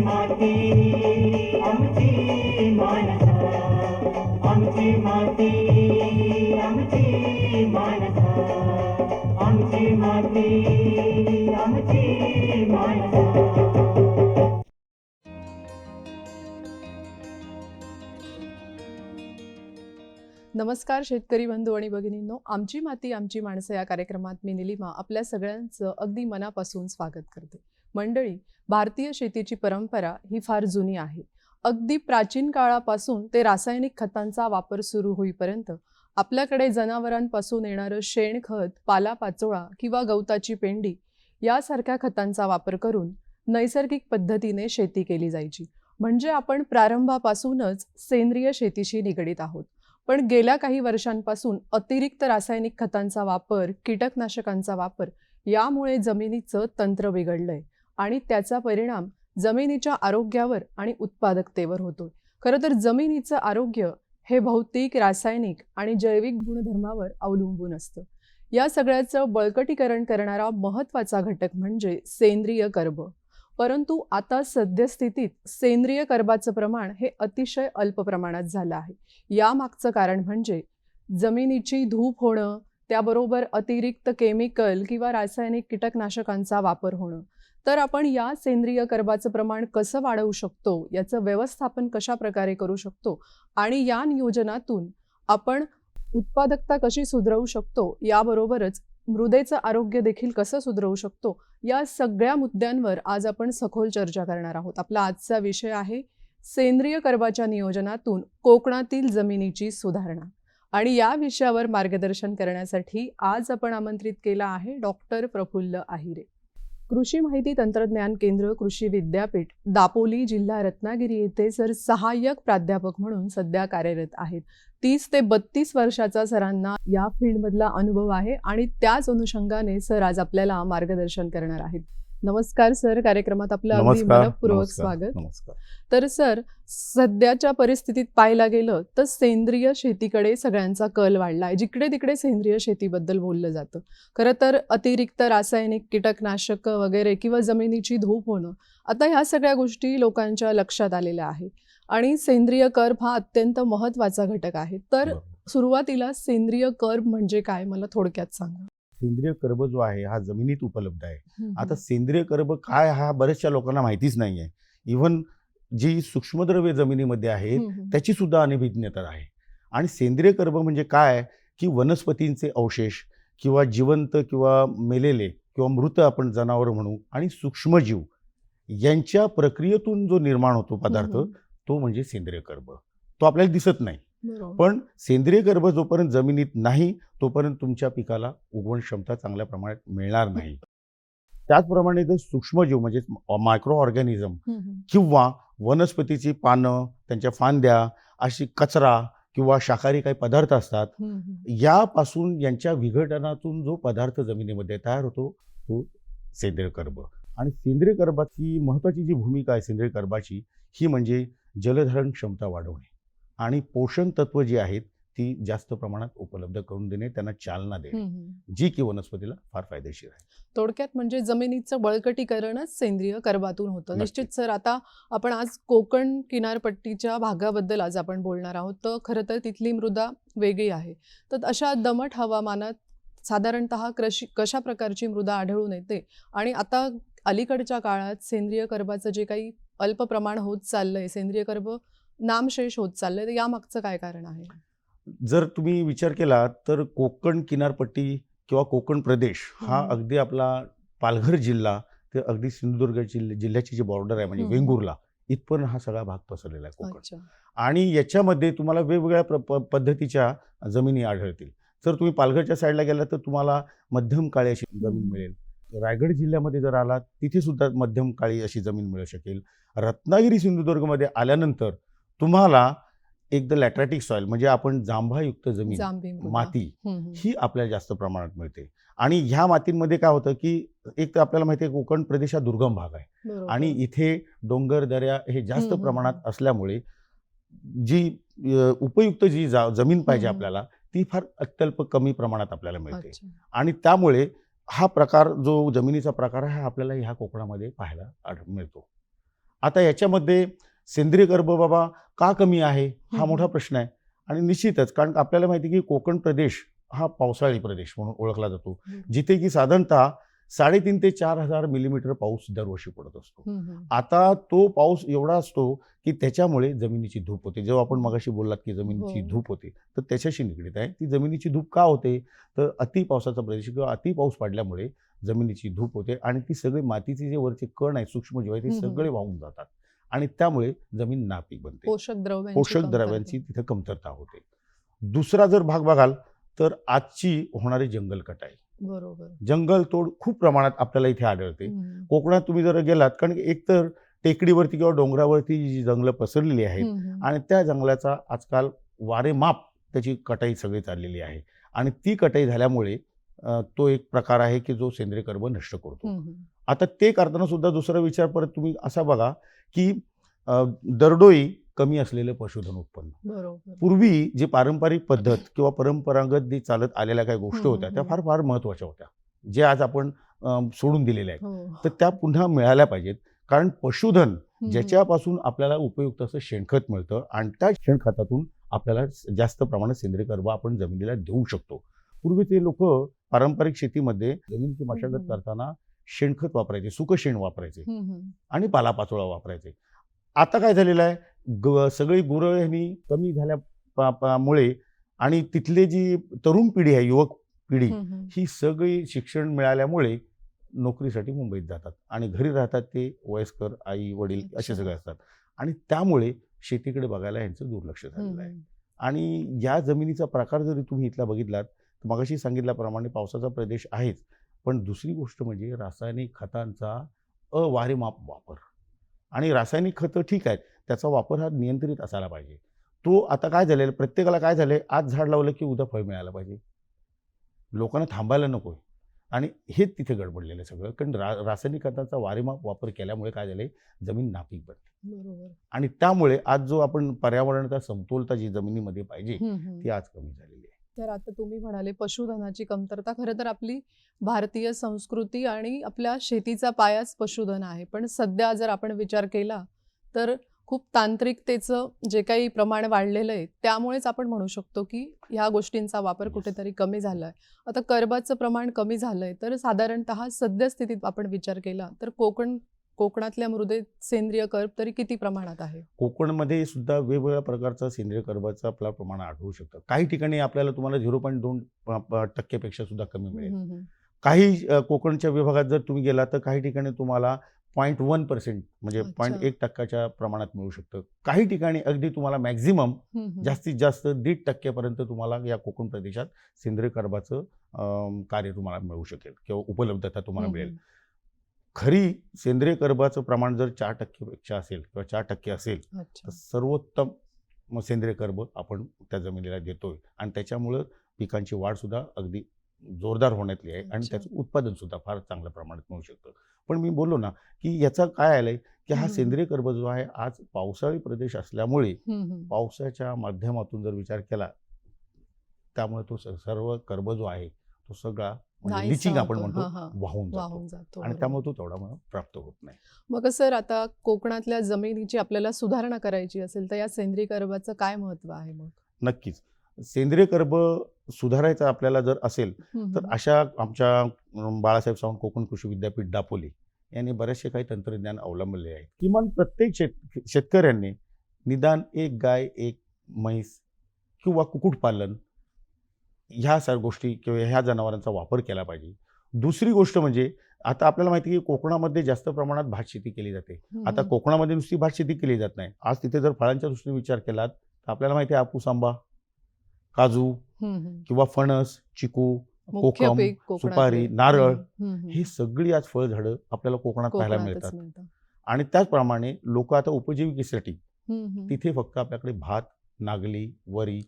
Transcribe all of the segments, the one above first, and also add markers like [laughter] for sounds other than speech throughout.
माती आमची मानसा आमची माती आमची मानसा आमची माती आमची मानसा. नमस्कार शेतकरी बंधू आणि भगिनींनो आमची माती आमची माणसं या कार्यक्रमात मी निलिमा आपल्या सगळ्यांचं अगदी मनापासून स्वागत करते. मंडळी भारतीय शेतीची परंपरा ही फार जुनी आहे. अगदी प्राचीन काळापासून ते रासायनिक खतांचा वापर सुरू होईपर्यंत आपल्याकडे जनावरांपासून येणारं शेणखत पालापाचोळा किंवा गवताची पेंडी यासारख्या खतांचा वापर करून नैसर्गिक पद्धतीने शेती केली जायची. म्हणजे आपण प्रारंभापासूनच सेंद्रिय शेतीशी निगडीत आहोत. पण गेल्या काही वर्षांपासून अतिरिक्त रासायनिक खतांचा वापर कीटकनाशकांचा वापर यामुळे जमिनीचं तंत्र बिघडलंय. आणि त्याचा परिणाम जमिनीच्या आरोग्यावर आणि उत्पादकतेवर होतोय. खरं तर जमिनीचं आरोग्य हे भौतिक रासायनिक आणि जैविक गुणधर्मावर अवलंबून असतं. या सगळ्याचं बळकटीकरण करणारा महत्त्वाचा घटक म्हणजे सेंद्रिय कर्ब. परंतु आता सद्यस्थितीत सेंद्रिय कर्बाचं प्रमाण हे अतिशय अल्प प्रमाणात झालं आहे. यामागचं कारण म्हणजे जमिनीची धूप होणं त्याबरोबर अतिरिक्त केमिकल किंवा रासायनिक कीटकनाशकांचा वापर होणं. तर आपण या सेंद्रिय कर्बाचं प्रमाण कसं वाढवू शकतो? याचं व्यवस्थापन कशा प्रकारे करू शकतो? आणि या नियोजनातून आपण उत्पादकता कशी सुधरवू शकतो? याबरोबरच मृदेचं आरोग्य देखील कसं सुधरवू शकतो? या सगळ्या मुद्द्यांवर आज आपण सखोल चर्चा करणार आहोत. आपला आजचा विषय आहे सेंद्रिय कर्बाच्या नियोजनातून कोकणातील जमिनीची सुधारणा. आणि या विषयावर मार्गदर्शन करण्यासाठी आज आपण आमंत्रित केला आहे डॉक्टर प्रफुल्ल आहिरे. कृषी माहिती तंत्रज्ञान केंद्र कृषी विद्यापीठ दापोली जिल्हा रत्नागिरी येथे सर सहाय्यक प्राध्यापक म्हणून सध्या कार्यरत आहेत. तीस ते बत्तीस वर्षाचा सरांना या फील्डमधला अनुभव आहे आणि त्याच अनुषंगाने सर आज आपल्याला मार्गदर्शन करणार आहेत. नमस्कार सर कार्यक्रमात आपलं अगदी मनपूर्वक स्वागत. नमस्कार. तर सर सध्याच्या परिस्थितीत पाहायला गेलं तर सेंद्रिय शेतीकडे सगळ्यांचा कल वाढला आहे जिकडे तिकडे सेंद्रिय शेतीबद्दल बोललं जातं. खरं तर अतिरिक्त रासायनिक कीटकनाशक वगैरे किंवा जमिनीची धूप होणं आता ह्या सगळ्या गोष्टी लोकांच्या लक्षात आलेल्या आहे आणि सेंद्रिय कर्ब हा अत्यंत महत्त्वाचा घटक आहे. तर. सुरुवातीला सेंद्रिय कर्ब म्हणजे काय? मला थोडक्यात सांगा. सेंद्रिय कर्ब जो आहे हा जमिनीत उपलब्ध आहे. आता सेंद्रिय कर्ब काय हा बऱ्याचशा लोकांना माहितीच नाही आहे इव्हन जी सूक्ष्मद्रव्य जमिनीमध्ये आहेत. त्याची सुद्धा अनभिज्ञता आहे. आणि सेंद्रिय कर्ब म्हणजे काय? की वनस्पतींचे अवशेष किंवा जिवंत किंवा मेलेले किंवा मृत आपण जनावर म्हणू आणि सूक्ष्मजीव यांच्या प्रक्रियेतून जो निर्माण होतो पदार्थ तो म्हणजे सेंद्रिय कर्ब. तो आपल्याला दिसत नाही. पण सेंद्रिय गर्भ जोपर्यंत जमिनीत नाही तोपर्यंत तुमच्या पिकाला उगवण क्षमता चांगल्या प्रमाणात मिळणार नाही त्याचप्रमाणे जर सूक्ष्मजीव म्हणजे मायक्रो ऑर्गॅनिझम. किंवा वनस्पतीची पानं त्यांच्या फांद्या अशी कचरा किंवा शाकाहारी काही पदार्थ असतात. यापासून यांच्या विघटनातून जो पदार्थ जमिनीमध्ये तयार होतो तो सेंद्रिय कर्ब आणि सेंद्रिय कर्बाची महत्त्वाची जी भूमिका आहे सेंद्रिय कर्बाची ही म्हणजे जलधारण क्षमता वाढवणे आणि पोषण तत्व जी आहेत ती जास्त प्रमाणात उपलब्ध करून देणे त्यांना चालना देणे. जी की वनस्पतीला फार फायदेशीर आहे. थोडक्यात म्हणजे जमिनीचं बळकटीकरणच सेंद्रिय कर्बातून होतं. निश्चित सर आता आपण आज कोकण किनारपट्टीच्या भागाबद्दल आज आपण बोलणार आहोत. तर खरं तर तिथली मृदा वेगळी आहे. तर अशा दमट हवामानात साधारणतः कृषी कशा प्रकारची मृदा आढळून येते? आणि आता अलीकडच्या काळात सेंद्रिय कर्बाचं जे काही अल्प प्रमाण होत चाललंय सेंद्रिय कर्ब नामशेष होत चाललंय तर यामागचं काय कारण आहे जर तुम्ही विचार केला तर कोकण किनारपट्टी किंवा कोकण प्रदेश हा. अगदी आपला पालघर जिल्हा ते अगदी सिंधुदुर्ग जिल्ह जिल्ह्याची जी बॉर्डर आहे म्हणजे. वेंगुर्ला इथपर्यंत हा सगळा भाग पसरलेला आहे कोकण आणि याच्यामध्ये तुम्हाला वेगवेगळ्या पद्धतीच्या जमिनी आढळतील जर तुम्ही पालघरच्या साईडला गेलात तर तुम्हाला मध्यम काळी अशी जमीन. मिळेल रायगड जिल्ह्यामध्ये जर आलात तिथे सुद्धा मध्यम काळी अशी जमीन मिळू शकेल रत्नागिरी सिंधुदुर्गमध्ये आल्यानंतर तुम्हाला एक द लॅट्रॅटिक सॉइल म्हणजे आपण जांभायुक्त जमीन. माती. ही आपल्याला जास्त प्रमाणात मिळते आणि ह्या मातींमध्ये काय होतं की एक तर आपल्याला माहिती आहे कोकण प्रदेश हा दुर्गम भाग आहे. आणि इथे डोंगर दऱ्या हे जास्त प्रमाणात असल्यामुळे जी उपयुक्त जी जमीन पाहिजे. आपल्याला ती फार अत्यल्प कमी प्रमाणात आपल्याला मिळते. आणि त्यामुळे हा प्रकार जो जमिनीचा प्रकार आहे हा आपल्याला ह्या कोकणामध्ये पाहायला मिळतो आता याच्यामध्ये सेंद्रिय गर्भ बाबा का कमी आहे हा. मोठा प्रश्न आहे आणि निश्चितच कारण आपल्याला माहिती आहे की कोकण प्रदेश हा पावसाळी प्रदेश म्हणून ओळखला जातो. जिथे की साधारणतः साडेतीन ते चार हजार मिलीमीटर पाऊस दरवर्षी पडत असतो. आता तो पाऊस एवढा असतो की त्याच्यामुळे जमिनीची धूप होते जेव्हा आपण मगाशी बोललात की जमिनीची हो. धूप होते तर त्याच्याशी निगडीत आहे ती जमिनीची धूप का होते तर अति पावसाचा प्रदेश किंवा अति पाऊस पडल्यामुळे जमिनीची धूप होते आणि ती सगळी मातीचे जे वरचे कण आहेत सूक्ष्मजीव आहेत ते. सगळे वाहून जातात आणि त्यामुळे जमीन नापीक बनते पोषक द्रव्यांची पोषक. द्रव्यांची तिथे कमतरता होते दुसरा जर भाग बघाल तर आजची होणारी जंगल कटाई बरोबर जंगल तोड खूप प्रमाणात आपल्याला इथे आढळते. कोकणात तुम्ही जर गेलात कारण एकतर टेकडीवरती किंवा डोंगरावरती जी जंगलं पसरलेली आहेत. आणि त्या जंगलाचा आजकाल वारेमाप त्याची कटाई सगळी चाललेली आहे आणि ती कटाई झाल्यामुळे तो एक प्रकार आहे की जो सेंद्रिय कर्ब नष्ट करतो. आता ते करताना सुद्धा दुसरा विचार परत तुम्ही असा बघा की दरडोई कमी असलेलं पशुधन उत्पन्न. पूर्वी जी पारंपरिक पद्धत किंवा परंपरागत जी चालत आलेल्या काही गोष्टी होत्या त्या. फार फार महत्त्वाच्या होत्या. जे आज आपण सोडून दिलेल्या आहेत. हो. तर त्या पुन्हा मिळाल्या पाहिजेत. कारण पशुधन ज्याच्यापासून आपल्याला उपयुक्त असं शेणखत मिळतं आणि त्या शेणखतातून आपल्याला जास्त प्रमाणात सेंद्रिय कर्ब आपण जमिनीला देऊ शकतो. पूर्वीचे लोक पारंपरिक शेतीमध्ये जमिनीची मशागत. करताना शेणखत वापरायचे सुकशेण वापरायचे. आणि पालापाचोळा वापरायचे आता काय झालेलं आहे ग सगळी गुरं ह्यांनी कमी झाल्या पा- पा- मुळे आणि तिथले जी तरुण पिढी आहे युवक पिढी. ही सगळी शिक्षण मिळाल्यामुळे नोकरीसाठी मुंबईत जातात आणि घरी राहतात ते वयस्कर आई वडील असे. सगळे असतात आणि त्यामुळे शेतीकडे बघायला यांचं दुर्लक्ष झालेलं आहे. आणि या जमिनीचा प्रकार जरी तुम्ही इथला बघितलात मगाशी सांगितल्याप्रमाणे पावसाचा प्रदेश आहेच. पण दुसरी गोष्ट म्हणजे रासायनिक खतांचा अवारेमाप वापर. आणि रासायनिक खतं ठीक आहेत त्याचा वापर हा नियंत्रित असायला पाहिजे. तो आता काय झालेलं प्रत्येकाला काय झालंय आज झाड लावलं की उद्या फळ मिळायला पाहिजे. लोकांना थांबायला नको आणि हेच तिथे गडबडलेलं आहे सगळं. कारण रा रासायनिक खताचा वारेमाप वापर केल्यामुळे काय झालंय जमीन नापीक बनते बरोबर. आणि त्यामुळे आज जो आपण पर्यावरणाचा समतोलता जी जमिनीमध्ये पाहिजे. ती आज कमी झालेली आहे. तर आता तुम्ही म्हणाले पशुधनाची कमतरता. खरं तर आपली भारतीय संस्कृती आणि आपल्या शेतीचा पायाच पशुधन आहे. पण सध्या जर आपण विचार केला तर खूप तांत्रिकतेचं जे काही प्रमाण वाढलेलं आहे त्यामुळेच आपण म्हणू शकतो की ह्या गोष्टींचा वापर. कुठेतरी कमी झाला आहे आता कर्बाचं प्रमाण कमी झालं आहे तर साधारणतः सद्यस्थितीत आपण विचार केला तर कोकण कोकणातल्या मृदेत सेंद्रिय कर्ब तरी किती प्रमाणात आहे कोकणमध्ये सुद्धा वेगवेगळ्या प्रकारचा सेंद्रिय कर्बाचं आपलं प्रमाण आढळू शकतं काही ठिकाणी आपल्याला तुम्हाला झिरो पॉईंट दोन टक्क्यापेक्षा सुद्धा कमी मिळेल. काही कोकणच्या विभागात जर तुम्ही गेला तर काही ठिकाणी तुम्हाला पॉईंट वन पर्सेंट म्हणजे. पॉईंट एक टक्क्याच्या प्रमाणात मिळू शकतं काही ठिकाणी अगदी तुम्हाला मॅक्झिमम. जास्तीत जास्त दीड टक्क्यापर्यंत तुम्हाला या कोकण प्रदेशात सेंद्रिय कर्बाचं कार्य तुम्हाला मिळू शकेल किंवा उपलब्धता तुम्हाला मिळेल. खरी सेंद्रिय कर्बाचं प्रमाण जर चार टक्केपेक्षा असेल किंवा चार टक्के असेल तर सर्वोत्तम सेंद्रिय कर्ब आपण त्या जमिनीला देतोय आणि त्याच्यामुळं पिकांची वाढ सुद्धा अगदी जोरदार होण्यातली आहे आणि. त्याचं उत्पादन सुद्धा फार चांगल्या प्रमाणात मिळू शकतं पण मी बोललो ना की याचा काय आलंय की हा. सेंद्रिय कर्ब जो आहे आज पावसाळी प्रदेश असल्यामुळे. पावसाच्या माध्यमातून जर विचार केला त्यामुळे तो सर्व कर्ब जो आहे तो सगळा लिचिंग आपण होतो. म्हणतो. वाहून जातो आणि. त्यामुळे तो तेवढा प्राप्त होत नाही मग सर आता कोकणातल्या जमिनीची आपल्याला सुधारणा करायची असेल तर या सेंद्रिय कर्बाचं काय महत्त्व आहे मग नक्कीच सेंद्रिय कर्ब सुधारायचं आपल्याला जर असेल तर. अशा आमच्या बाळासाहेब सावंत कोकण कृषी विद्यापीठ दापोली यांनी बरेचसे काही तंत्रज्ञान अवलंबले आहे किमान प्रत्येक शेत शेतकऱ्यांनी निदान एक गाय एक म्हैस किंवा कुक्कुटपालन ह्या सर्व गोष्टी किंवा ह्या जनावरांचा वापर केला पाहिजे दुसरी गोष्ट म्हणजे आता आपल्याला माहिती की कोकणामध्ये जास्त प्रमाणात भात शेती केली जाते आता. कोकणामध्ये नुसती भात शेती केली जात नाही आज तिथे जर फळांच्या दृष्टीने विचार केला तर आपल्याला माहिती आहे हापूस आंबा काजू. किंवा फणस चिकू कोकम. सुपारी नारळ. ही सगळी आज फळझाडं आपल्याला कोकणात पाहायला मिळतात मिळतं. आणि त्याचप्रमाणे लोक आता उपजीविकेसाठी. तिथे फक्त आपल्याकडे भात नागली वरी.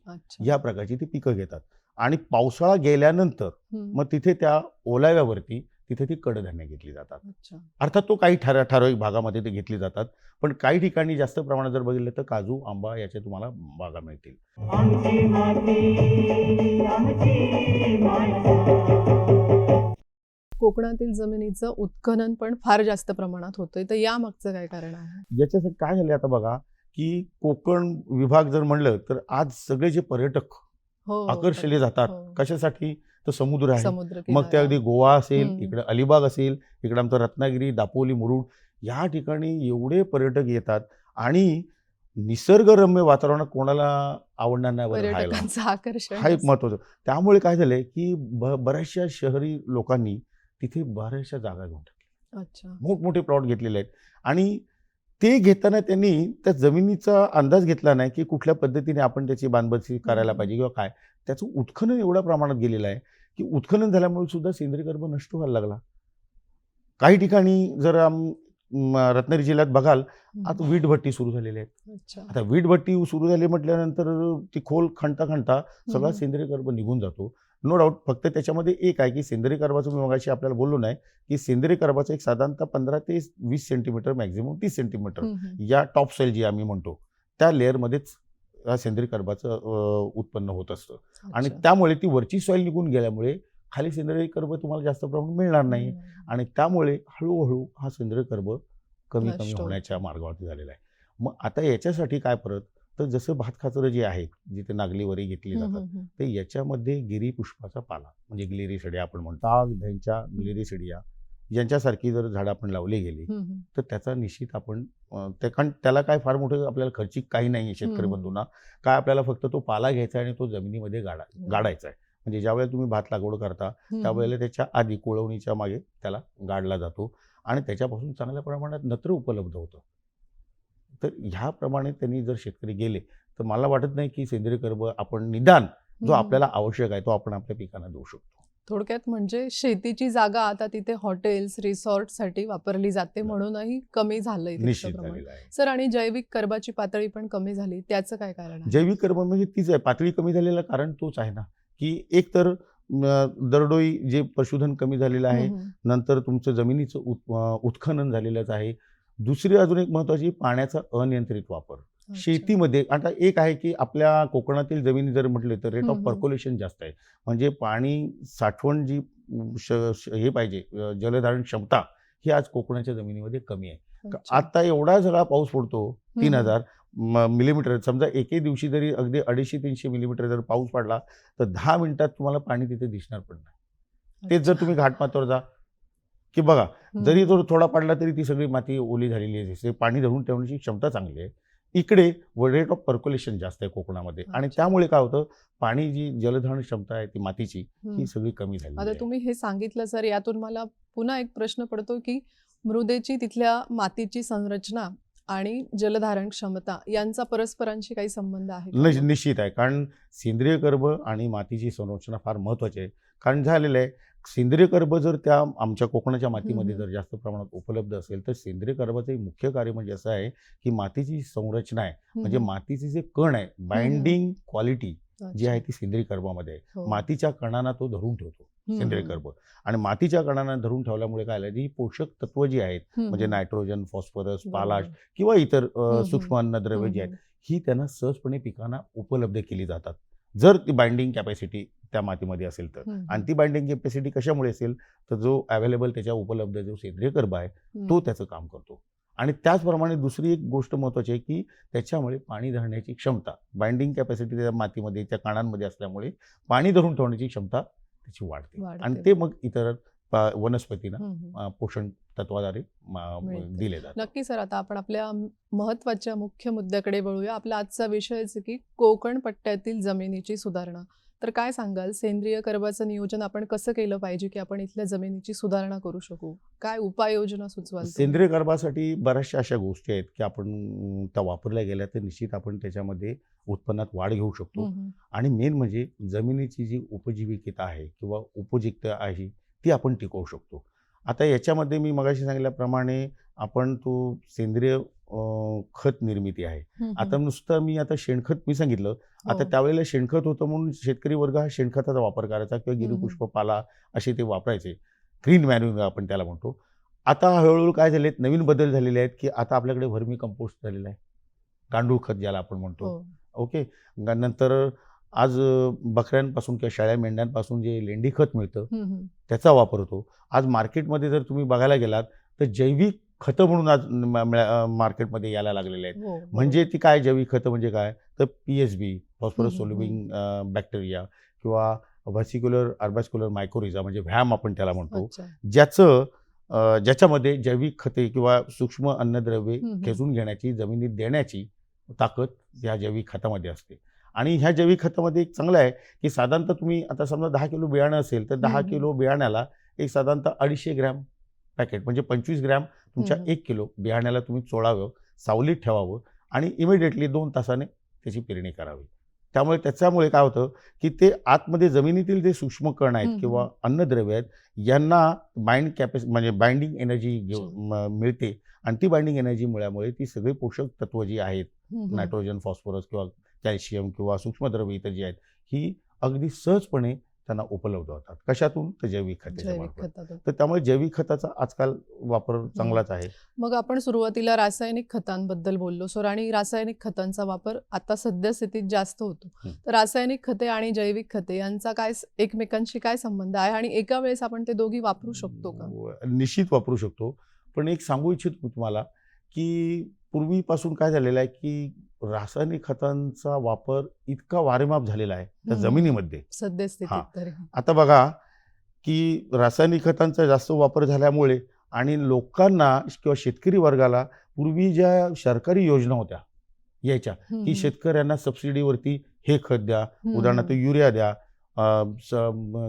या प्रकारची ती पिकं घेतात आणि पावसाळा गेल्यानंतर. मग तिथे त्या ओलाव्यावरती तिथे ती कडधान्य घेतली जातात. अच्छा. अर्थात तो काही ठरा ठराविक भागामध्ये ते घेतली जातात. पण काही ठिकाणी जास्त प्रमाणात जर बघितलं तर काजू आंबा याचे तुम्हाला बागा मिळतील. आमची माती आमची माणसं. कोकणातील जमिनीचं उत्खनन पण फार जास्त प्रमाणात होतंय. तर या मागचं काय कारण आहे? याच्यासाठी काय झालं आता बघा की कोकण विभाग जर म्हणलं तर आज सगळे जे पर्यटक आकर्षले जातात. हो. कशासाठी? तर समुद्र आहे. समुद्र मग ते. अगदी गोवा असेल. इकडे अलिबाग असेल इकडे आमचं रत्नागिरी दापोली मुरुड या ठिकाणी एवढे पर्यटक येतात आणि निसर्गरम्य वातावरणात कोणाला आवडणार नाही आकर्षण हा एक. महत्वाचं त्यामुळे काय झालंय की बऱ्याचशा शहरी लोकांनी तिथे बऱ्याचशा जागा घेऊन टाकल्या. मोठमोठे प्लॉट घेतलेले आहेत. आणि ते घेताना त्यांनी त्या जमिनीचा अंदाज घेतला नाही की कुठल्या पद्धतीने आपण त्याची बांधबसी करायला. पाहिजे किंवा काय त्याचं उत्खनन एवढ्या प्रमाणात गेलेलं आहे की उत्खनन झाल्यामुळे सुद्धा सेंद्रिय कर्ब नष्ट व्हायला लागला काही ठिकाणी जर रत्नागिरी जिल्ह्यात बघाल. आता वीट भट्टी सुरू झालेली आहे अच्छा आता वीट भट्टी सुरू झाली म्हटल्यानंतर ती खोल खणता खणता सगळा. सेंद्रिय कर्ब निघून जातो नो डाऊट फक्त त्याच्यामध्ये एक आहे की सेंद्रिय कर्बाचं मी मगाशी आपल्याला बोललो नाही की सेंद्रिय कर्बाचं एक साधारणतः पंधरा ते वीस सेंटीमीटर मॅक्झिमम तीस सेंटीमीटर. या टॉप सेल जी आम्ही म्हणतो त्या लेअरमध्येच या सेंद्रिय कर्बाचं उत्पन्न होत असतं आणि. त्यामुळे ती वरची सॉईल निघून गेल्यामुळे खाली सेंद्रिय कर्ब तुम्हाला जास्त प्रमाणात मिळणार नाही. आणि त्यामुळे हळूहळू हा सेंद्रिय कर्ब कमी कमी. होण्याच्या मार्गावरती झालेला आहे मग आता याच्यासाठी काय परत तर जसं भात खाचरं जे आहेत जिथे नागली वरी घेतली जातात. ते याच्यामध्ये गिरी पुष्पाचा पाला म्हणजे गिलेरी सड्या आपण म्हणतो ताग धैंच्या गिलेरी सडिया यांच्यासारखी जर झाडं आपण लावली गेली. तर त्याचा निश्चित आपण ते कारण त्याला काय फार मोठं आपल्याला खर्चिक काही नाही आहे शेतकरी. बंधूंना काय आपल्याला फक्त तो पाला घ्यायचा आहे आणि तो जमिनीमध्ये गाडा गाडायचा आहे म्हणजे ज्यावेळेला तुम्ही भात लागवड करता त्यावेळेला त्याच्या आधी कोळवणीच्या मागे त्याला गाडला जातो आणि त्याच्यापासून चांगल्या प्रमाणात नत्र उपलब्ध होतं तर ह्याप्रमाणे त्यांनी जर शेतकरी गेले तर मला वाटत नाही की सेंद्रिय कर्ब आपण निदान जो. आपल्याला आवश्यक आहे तो आपण आपल्या पिकांना देऊ शकतो. थोडक्यात म्हणजे शेतीची जागा आता तिथे हॉटेल्स रिसॉर्टसाठी वापरली जाते म्हणूनही कमी झालंय सर आणि जैविक कर्बाची पातळी पण कमी झाली त्याचं काय कारण जैविक कर्ब म्हणजे तीच आहे पातळी कमी झालेलं कारण तोच आहे ना की एक तर दरडोई जे पशुधन कमी झालेलं आहे. नंतर तुमचं जमिनीचं उत्खनन झालेलंच आहे दुसरी अजून एक महत्वाची पाण्याचा अनियंत्रित वापर. शेतीमध्ये आता एक आहे की आपल्या कोकणातील जमिनी जर म्हटले तर रेट ऑफ. पर्क्युलेशन जास्त आहे म्हणजे पाणी साठवण जी अं, श- श- हे पाहिजे जलधारण क्षमता ही आज कोकणाच्या जमिनीमध्ये कमी आहे. आता एवढा सगळा पाऊस पडतो तीन. हजार मिलीमीटर समजा एके दिवशी जरी अगदी अडीचशे तीनशे मिलीमीटर जर पाऊस पडला तर दहा मिनिटात तुम्हाला पाणी तिथे दिसणार पण नाही तेच जर तुम्ही घाटमाथ्यावर जा की बघा. जरी तो थोडा पडला तरी ती सगळी माती ओली झालेली आहे दिसते पाणी धरून ठेवण्याची क्षमता चांगली आहे इकडे रेट ऑफ पर्क्युलेशन जास्त आहे कोकणामध्ये आणि. त्यामुळे काय होतं पाणी जी जलधारण क्षमता आहे ती मातीची. ही सगळी कमी झाली आता तुम्ही हे सांगितलं सर यातून मला पुन्हा एक प्रश्न पडतो की मृदेची तिथल्या मातीची संरचना आणि जलधारण क्षमता यांचा परस्परांशी काही संबंध आहे निश्चित आहे कारण सेंद्रिय कर्ब आणि मातीची संरचना फार महत्वाची आहे कारण झालेलं आहे सेंद्रिय कर्ब जर त्या आमच्या कोकणाच्या मातीमध्ये. जर जास्त प्रमाणात उपलब्ध असेल तर सेंद्रिय कर्बाचं एक मुख्य कार्य म्हणजे असं आहे की मातीची संरचना आहे म्हणजे. मातीचे जे कण आहे बाइंडिंग क्वालिटी जी. आहे ती सेंद्रिय कर्बामध्ये आहे हो. मातीच्या कणांना तो धरून ठेवतो सेंद्रिय. कर्ब आणि मातीच्या कणांना धरून ठेवल्यामुळे काय झालं जी पोषक तत्व जी आहेत म्हणजे. Nitrogen phosphorus. पालाश किंवा इतर. सूक्ष्म अन्नद्रव्य जी आहेत ही त्यांना सहजपणे पिकांना उपलब्ध केली जातात जर ती बाइंडिंग कॅपॅसिटी त्या मातीमध्ये असेल तर. आणि ती बाइंडिंग कॅपॅसिटी कशामुळे असेल? तर जो अवेलेबल त्याच्या उपलब्ध जो सेंद्रिय कर्ब आहे. तो त्याचं काम करतो. आणि त्याचप्रमाणे दुसरी एक गोष्ट महत्वाची आहे की त्याच्यामुळे पाणी धरण्याची क्षमता बाइंडिंग कॅपॅसिटी त्या मातीमध्ये त्या काणांमध्ये असल्यामुळे पाणी धरून ठेवण्याची क्षमता त्याची वाढते. आणि ते मग इतर वनस्पतींना पोषण तत्वाद्वारे. दिले जातात. नक्की सर आता आपण आपल्या महत्त्वाच्या मुख्य मुद्द्याकडे वळूया. आपला आजचा विषय की कोकण पट्ट्यातील जमिनीची सुधारणा. तर काय सांगाल? सेंद्रिय कर्बाचं नियोजन आपण कसं केलं पाहिजे की आपण इथल्या जमिनीची सुधारणा करू शकू? काय उपाययोजना सुचवाल? सेंद्रिय कर्बासाठी बऱ्याचशा अशा गोष्टी आहेत की आपण त्या वापरल्या गेल्या तर निश्चित आपण त्याच्यामध्ये उत्पन्नात वाढ घेऊ शकतो. आणि मेन म्हणजे जमिनीची जी उपजीविकेता आहे किंवा उपजीविकता आहे ती आपण टिकवू शकतो. आता याच्यामध्ये मी मगाशी सांगितल्याप्रमाणे आपण तो सेंद्रिय खत निर्मिती आहे. आता नुसतं मी आता शेणखत मी सांगितलं. आता हो. त्यावेळेला शेणखत होतं म्हणून शेतकरी वर्ग हा शेणखताचा वापर करायचा किंवा. गिरीपुष्प पाला असे ते वापरायचे. ग्रीन मॅन्युअर आपण त्याला म्हणतो. आता हळूहळू काय झालेत? नवीन बदल झालेले आहेत की आता आपल्याकडे व्हर्मी कंपोस्ट झालेलं आहे. गांडूळ खत ज्याला आपण म्हणतो. हो. ओके? नंतर आज बकऱ्यांपासून किंवा शाळ्या मेंढ्यांपासून जे लेंडी खत मिळतं. त्याचा वापर होतो. आज मार्केटमध्ये जर तुम्ही बघायला गेलात तर जैविक खतं म्हणून आज मार्केटमध्ये यायला लागलेले आहेत. हो, म्हणजे ती काय जैविक खतं म्हणजे काय? तर P S B phosphorus solubilizing bacteria किंवा व्हर्सिक्युलर अर्बास्क्युलर मायकोरिझा म्हणजे व्हॅम आपण त्याला म्हणतो. ज्याचं ज्याच्यामध्ये जैविक खते किंवा सूक्ष्म अन्नद्रव्ये. खेचून घेण्याची जमिनीत देण्याची ताकद या जैविक खतामध्ये असते. आणि ह्या जैविक खतामध्ये एक चांगलं आहे की साधारणतः तुम्ही आता समजा दहा किलो बियाणं असेल तर दहा. किलो बियाण्याला एक साधारणतः अडीचशे ग्रॅम पॅकेट म्हणजे पंचवीस ग्रॅम तुमच्या. एक किलो बियाण्याला तुम्ही चोळावं सावलीत ठेवावं आणि इमिडिएटली दोन तासाने त्याची पेरणी करावी त्यामुळे त्याच्यामुळे काय होतं की ते आतमध्ये जमिनीतील जे सूक्ष्म कण आहेत किंवा. अन्नद्रव्य आहेत यांना बाइंड कॅपॅस म्हणजे बाइंडिंग एनर्जी. मिळते आणि ती बाइंडिंग एनर्जी मिळाल्यामुळे ती सगळी पोषक तत्व जी आहेत. नायट्रोजन फॉस्फरस किंवा कॅल्शियम किंवा सूक्ष्मद्रव्य इतर जी आहेत ही अगदी सहजपणे त्यांना उपलब्ध होतात. कशातून? तर जैविक खताच्या खतातून. तर त्यामुळे जैविक खताचा आजकाल वापर चांगलाच आहे. मग आपण सुरुवातीला रासायनिक खतांबद्दल बोललो. सर आणि रासायनिक खतांचा वापर आता सध्या स्थितीत जास्त होतो. तर रासायनिक खते आणि जैविक खते यांचा काय एकमेकांशी काय संबंध आहे आणि एका वेळेस आपण ते दोघी वापरू शकतो का? निश्चित वापरू शकतो. पण एक सांगू इच्छितो तुम्हाला की पूर्वीपासून काय झालेलं आहे की रासायनिक खतांचा वापर इतका वारेमाप झालेला आहे त्या. जमिनीमध्ये सद्य हा. स्थितीत तरी आता बघा की रासायनिक खतांचा जास्त वापर झाल्यामुळे आणि लोकांना किंवा शेतकरी वर्गाला पूर्वी ज्या सरकारी योजना होत्या यायच्या की. शेतकऱ्यांना सबसिडीवरती हे खत द्या उदाहरणार्थ. युरिया द्या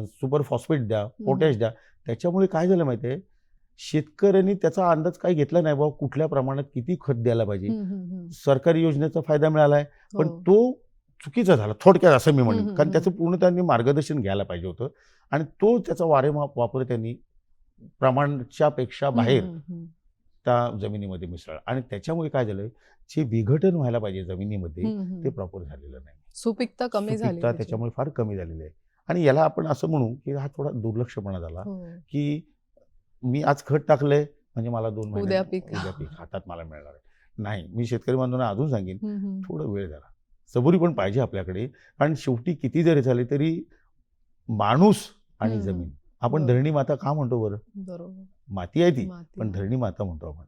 सुपर फॉस्फेट द्या पोटॅश द्या त्याच्यामुळे काय झालं माहिती आहे शेतकऱ्यांनी त्याचा अंदाज काय घेतला नाही बाबा कुठल्या प्रमाणात किती खत द्यायला पाहिजे. सरकारी योजनेचा फायदा मिळालाय पण हो. तो चुकीचा झाला थोडक्यात असं मी म्हणेन कारण. त्याचं पूर्ण त्यांनी मार्गदर्शन घ्यायला पाहिजे होतं आणि तो त्याचा वारेमाप वापर त्यांनी प्रमाणच्या पेक्षा बाहेर त्या जमिनीमध्ये मिसळला आणि त्याच्यामुळे काय झालं जे विघटन व्हायला पाहिजे जमिनीमध्ये. ते प्रॉपर झालेलं नाही सुपीकता कमी झाली. त्याच्यामुळे फार कमी झालेली आहे आणि याला आपण असं म्हणू की हा थोडा दुर्लक्षपणा झाला हो. की मी आज खत टाकलंय म्हणजे मला दोन महिन्यात पीक. उद्या पीक हातात मला मिळणार आहे नाही मी शेतकरी बांधवांना अजून सांगेन. थोडं वेळ झाला सबुरी पण पाहिजे आपल्याकडे कारण शेवटी किती जरी झाले तरी माणूस आणि जमीन आपण. धरणी माता का म्हणतो बरं बरोबर माती आहे ती. पण धरणी माता म्हणतो आपण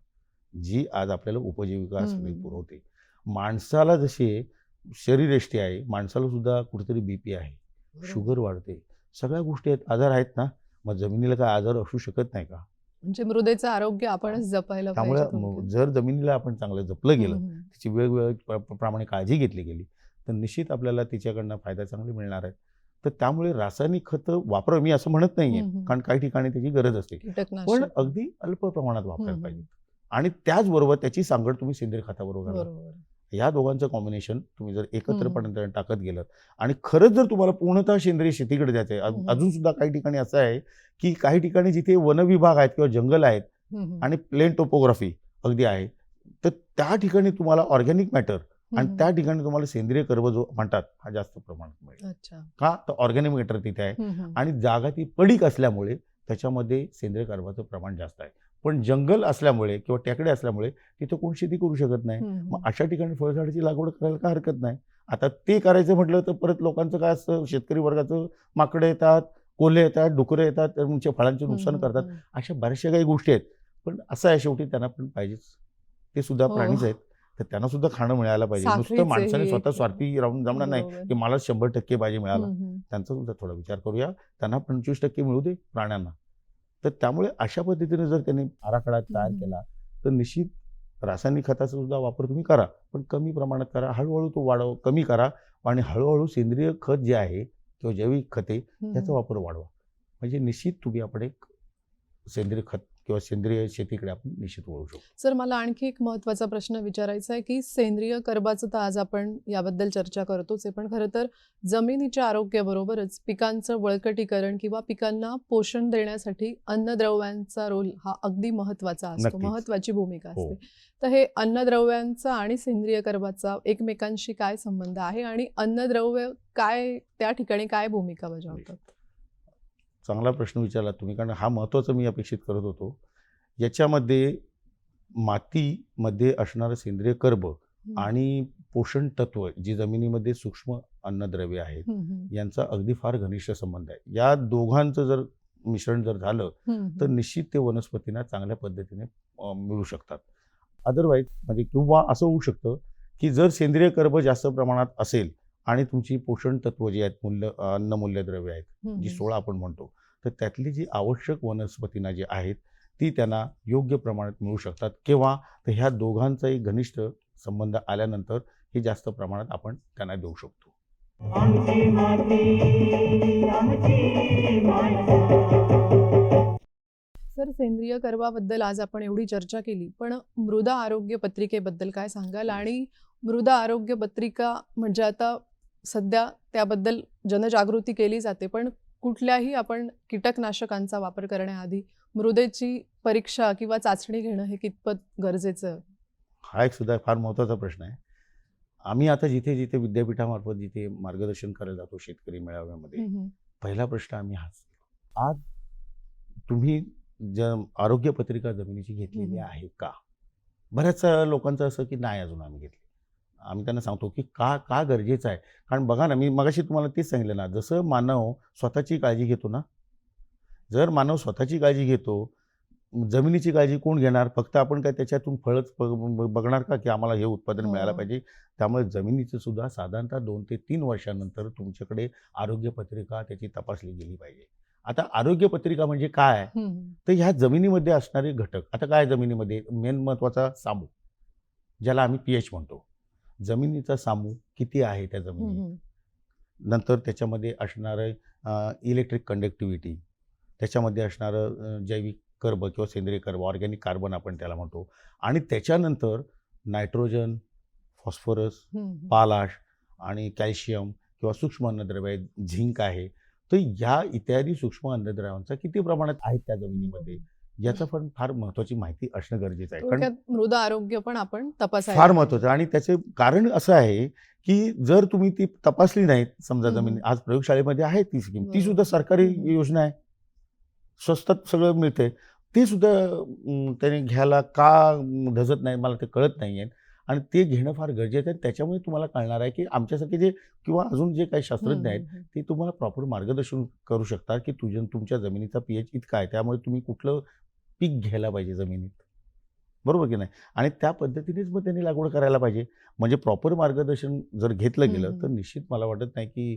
जी आज आपल्याला उपजीविका सगळी. पुरवते माणसाला जसे शरीरयष्टी आहे माणसाला सुद्धा कुठेतरी बीपी आहे. शुगर वाढते सगळ्या गोष्टी आहेत आजार आहेत ना मग जमिनीला काय आजार असू शकत नाही का? म्हणजे मृदेचं आरोग्य आपणच जपायला त्यामुळे. जर जमिनीला आपण चांगलं जपलं गेलं. त्याची वेगवेगळ्या प्र- प्रमाणे काळजी घेतली गेली तर निश्चित आपल्याला तिच्याकडनं फायदा चांगले मिळणार आहे. तर त्यामुळे रासायनिक खतं वापर मी असं म्हणत नाहीये. कारण काही ठिकाणी त्याची गरज असते. पण अगदी अल्प प्रमाणात वापरायला पाहिजे. आणि त्याचबरोबर त्याची सांगड तुम्ही सेंद्रिय खताबरोबर घाला. बरोबर या दोघांचं कॉम्बिनेशन तुम्ही जर एकत्रपणे टाकत गेलं आणि खरंच जर तुम्हाला पूर्णतः सेंद्रिय शेतीकडे जायचं आहे. अजून सुद्धा काही ठिकाणी असं आहे की काही ठिकाणी जिथे वनविभाग आहेत किंवा जंगल आहेत. आणि प्लेन टोपोग्राफी अगदी आहे तर त्या ठिकाणी तुम्हाला ऑर्गॅनिक मॅटर आणि त्या ठिकाणी तुम्हाला सेंद्रिय कर्ब जो म्हणतात हा जास्त प्रमाणात मिळेल का तर ऑर्गॅनिक मॅटर तिथे आहे. आणि जागा ती पडीक असल्यामुळे त्याच्यामध्ये सेंद्रिय कर्बाचं प्रमाण जास्त आहे पण जंगल असल्यामुळे किंवा टेकडे असल्यामुळे तिथे कोण शेती करू शकत नाही. मग अशा ठिकाणी फळझाडाची लागवड करायला काय हरकत नाही? आता ते करायचं म्हटलं तर परत लोकांचं काय असतं? शेतकरी वर्गाचं माकडे येतात कोल्हे येतात डुकरं येतात तुमच्या फळांचे नुकसान करतात. अशा बऱ्याचशा काही गोष्टी आहेत. पण असं आहे शेवटी त्यांना पण पाहिजेच. ते सुद्धा हो. प्राणीच आहेत. तर त्यांना सुद्धा खाणं मिळायला पाहिजे. नुसतं माणसाने स्वतः स्वार्थी राहून जमणार नाही. की मला शंभर टक्के पाहिजे मिळाला. त्यांचा सुद्धा थोडा विचार करूया. त्यांना पंचवीस टक्के मिळू दे प्राण्यांना. तर त्यामुळे अशा पद्धतीने जर त्यांनी आराखडा तयार. केला तर निश्चित रासायनिक खताचा सुद्धा वापर तुम्ही करा पण कमी प्रमाणात करा हळूहळू तो वाढव कमी करा आणि हळूहळू सेंद्रिय खत जे आहे किंवा जैविक खते. याचा वापर वाढवा म्हणजे निश्चित तुम्ही आपण एक सेंद्रिय खत किंवा सेंद्रिय शेतीकडे आपण निश्चित वळू शकतो सर मला आणखी एक महत्त्वाचा प्रश्न विचारायचा आहे की सेंद्रिय कर्बाचं तर आज आपण याबद्दल चर्चा करतोच आहे पण खरं तर जमिनीच्या आरोग्याबरोबरच पिकांचं बळकटीकरण किंवा पिकांना पोषण देण्यासाठी अन्नद्रव्यांचा रोल हा अगदी महत्त्वाचा असतो. महत्त्वाची भूमिका हो. असते तर हे अन्नद्रव्यांचा आणि सेंद्रिय कर्बाचा एकमेकांशी काय संबंध आहे आणि अन्नद्रव्य काय त्या ठिकाणी काय भूमिका बजावतात चांगला प्रश्न विचारला तुम्ही कारण हा महत्त्वाचा मी अपेक्षित करत होतो याच्यामध्ये मातीमध्ये असणारं सेंद्रिय कर्ब. आणि पोषण तत्व जी जमिनीमध्ये सूक्ष्म अन्नद्रव्य आहेत. यांचा अगदी फार घनिष्ठ संबंध आहे या दोघांचं जर मिश्रण जर झालं तर. निश्चित ते वनस्पतींना चांगल्या पद्धतीने मिळू शकतात अदरवाईज म्हणजे किंवा असं होऊ शकतं की जर सेंद्रिय कर्ब जास्त प्रमाणात असेल आणि तुमची पोषण तत्व जी आहेत मूल्य अन्न मूल्यद्रव्य आहेत जी. सोळा आपण म्हणतो तर त्यातली जी आवश्यक वनस्पतींना जी आहेत ती त्यांना योग्य प्रमाणात मिळू शकतात किंवा तर ह्या दोघांचाही घनिष्ठ संबंध आल्यानंतर हे जास्त प्रमाणात आपण त्यांना देऊ शकतो. आमची माती आमची माणसं. सर सेंद्रिय कर्बाबद्दल आज आपण एवढी चर्चा केली पण मृदा आरोग्य पत्रिकेबद्दल काय सांगाल? आणि मृदा आरोग्य पत्रिका म्हणजे आता सध्या त्याबद्दल जनजागृती केली जाते पण कुठल्याही आपण कीटकनाशकांचा वापर करण्याआधी मृदेची परीक्षा किंवा चाचणी घेणं हे कितपत गरजेचं? हा एक सुद्धा फार महत्त्वाचा प्रश्न आहे. आम्ही आता जिथे जिथे विद्यापीठामार्फत जिथे मार्गदर्शन करायला जातो शेतकरी मेळाव्यामध्ये पहिला प्रश्न आम्ही हाच आज तुम्ही ज आरोग्य पत्रिका जमिनीची घेतलेली. आहे का? बऱ्याच लोकांचं असं की नाही अजून आम्ही घेतली. आम्ही त्यांना सांगतो की का का गरजेचं आहे? कारण बघा ना मी मगाशी तुम्हाला तेच सांगितलं ना जसं मानव स्वतःची काळजी घेतो ना जर मानव स्वतःची काळजी घेतो जमिनीची काळजी कोण घेणार? फक्त आपण काय त्याच्यातून फळच बघणार का की आम्हाला हे उत्पादन हो. मिळायला पाहिजे? त्यामुळे जमिनीचं सुद्धा साधारणतः दोन ते तीन वर्षानंतर तुमच्याकडे आरोग्य पत्रिका त्याची तपासली गेली पाहिजे. आता आरोग्य पत्रिका म्हणजे काय. तर ह्या जमिनीमध्ये असणारे घटक आता काय जमिनीमध्ये? मेन महत्त्वाचा सामू ज्याला आम्ही पी एच म्हणतो. जमिनीचा सामू किती आहे त्या जमिनीत. नंतर त्याच्यामध्ये असणारं इलेक्ट्रिक कंडक्टिव्हिटी त्याच्यामध्ये असणारं जैविक कर्ब किंवा सेंद्रिय कर्ब ऑर्गॅनिक कार्बन आपण त्याला म्हणतो. आणि त्याच्यानंतर नायट्रोजन फॉस्फरस. पालाश आणि कॅल्शियम किंवा सूक्ष्म अन्नद्रव्य झिंक आहे. तर या इत्यादी सूक्ष्म अन्नद्रव्यांचा किती प्रमाणात आहेत त्या जमिनीमध्ये? याचं पण फार महत्त्वाची माहिती असणं गरजेचं आहे कारण मृदा आरोग्य पण आपण तपासायला फार आहे आणि त्याचे कारण असं आहे की जर तुम्ही ती तपासली नाहीत समजा. जमीन आज प्रयोगशाळेमध्ये आहे ती स्कीम ती. सुद्धा सरकारी. योजना आहे स्वस्तात सगळं मिळते ते सुद्धा त्याने घ्यायला का धजत नाही मला ते कळत नाही आहे आणि ते घेणं फार गरजेचं आहे त्याच्यामुळे तुम्हाला कळणार आहे की आमच्यासारखे जे किंवा अजून जे काही शास्त्रज्ञ आहेत. ते तुम्हाला प्रॉपर मार्गदर्शन करू शकतात की तुझ्या तुमच्या जमिनीचा पीएच इतका आहे त्यामुळे तुम्ही कुठलं पीक घ्यायला पाहिजे जमिनीत बरोबर की नाही आणि त्या पद्धतीनेच मग त्यांनी लागवड करायला पाहिजे म्हणजे प्रॉपर मार्गदर्शन जर घेतलं गेलं. तर निश्चित मला वाटत नाही की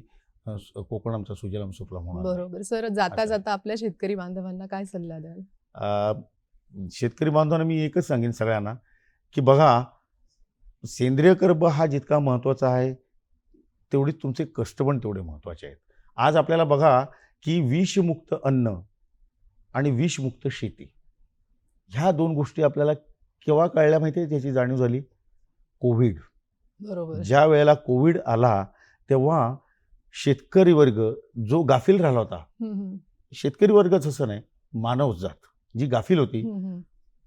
कोकण आमचा सुजलाम सुफलाम होणार. बरोबर सर जाता. जाता आपल्या शेतकरी बांधवांना काय सल्ला द्याल शेतकरी बांधवांना मी एकच सांगेन सगळ्यांना की बघा सेंद्रिय कर्ब हा जितका महत्त्वाचा आहे तेवढीच तुमचे कष्ट पण तेवढे महत्त्वाचे आहेत. आज आपल्याला बघा की विषमुक्त अन्न आणि विषमुक्त शेती ह्या दोन गोष्टी आपल्याला केव्हा कळल्या माहिती आहे? त्याची जाणीव झाली. कोविड. बरोबर. ज्या वेळेला कोविड आला तेव्हा शेतकरी वर्ग जो गाफील राहिला होता. शेतकरी वर्गच असं नाही मानव जात जी गाफील होती.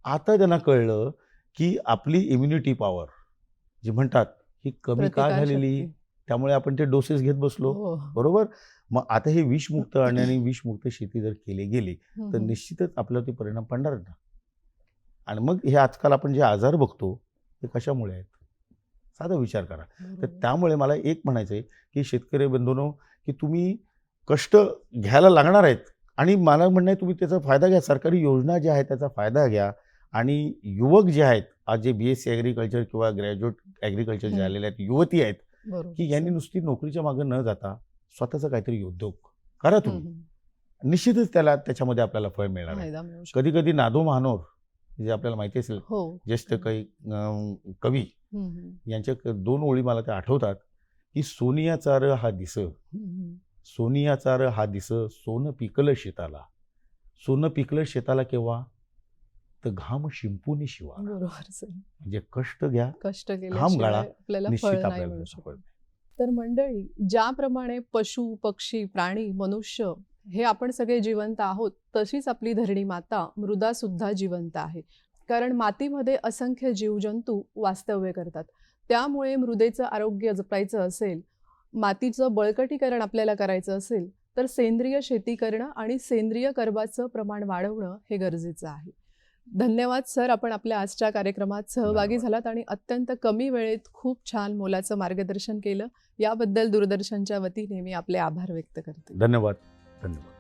आता त्यांना कळलं की आपली इम्युनिटी पॉवर जी म्हणतात ही कमी का झालेली. त्यामुळे आपण ते डोसेस घेत बसलो हो. बरोबर मग आता हे विषमुक्त [clears throat] आणि विषमुक्त शेती जर केली गेली तर. निश्चितच आपल्यावर ते परिणाम पडणार ना आणि मग हे आजकाल आपण जे आजार बघतो ते कशामुळे आहेत साधा विचार करा तर. त्यामुळे मला एक म्हणायचं आहे की शेतकरी बंधूंनो की तुम्ही कष्ट घ्यायला लागणार आहेत आणि मला म्हणणं आहे तुम्ही त्याचा फायदा घ्या सरकारी योजना ज्या आहेत त्याचा फायदा घ्या आणि युवक जे आहेत आज जे बी एस सी ॲग्रिकल्चर किंवा ग्रॅज्युएट ॲग्रिकल्चर. आलेले आहेत युवती आहेत. की यांनी नुसती नोकरीच्या मागे न जाता स्वतःचा काहीतरी उद्योग करा तुम्ही. निश्चितच त्याला त्याच्यामध्ये आपल्याला फळ मिळणार आहे. कधी कधी नादो महानोर जे आपल्याला माहिती असेल हो ज्येष्ठ काही कवी. यांच्या दोन ओळी मला त्या आठवतात की सोनिया चार हा दिस हम्म, हम्म. सोनियाचा र हा दिस सोनं पिकलं शेताला सोनं पिकलं शेताला केव्हा तर घाम शिंपून शिवा. म्हणजे कष्ट घ्या. कष्ट घाम गाळा, आपल्याला निश्चित. तर मंडळी ज्याप्रमाणे पशु पक्षी प्राणी मनुष्य हे आपण सगळे जिवंत आहोत तशीच आपली धरणी माता मृदा सुद्धा जिवंत आहे. कारण मातीमध्ये असंख्य जीवजंतू वास्तव्य करतात. त्यामुळे मृदेचं आरोग्य जपायचं असेल मातीचं बळकटीकरण आपल्याला करायचं असेल तर सेंद्रिय शेती करणं आणि सेंद्रिय कर्बाचं प्रमाण वाढवणं हे गरजेचं आहे. धन्यवाद सर. आपण आपल्या आजच्या कार्यक्रमात सहभागी. झालात आणि अत्यंत कमी वेळेत खूप छान मोलाचं मार्गदर्शन केलं. याबद्दल दूरदर्शनच्या वतीने मी आपले आभार व्यक्त करते. धन्यवाद. धन्यवाद.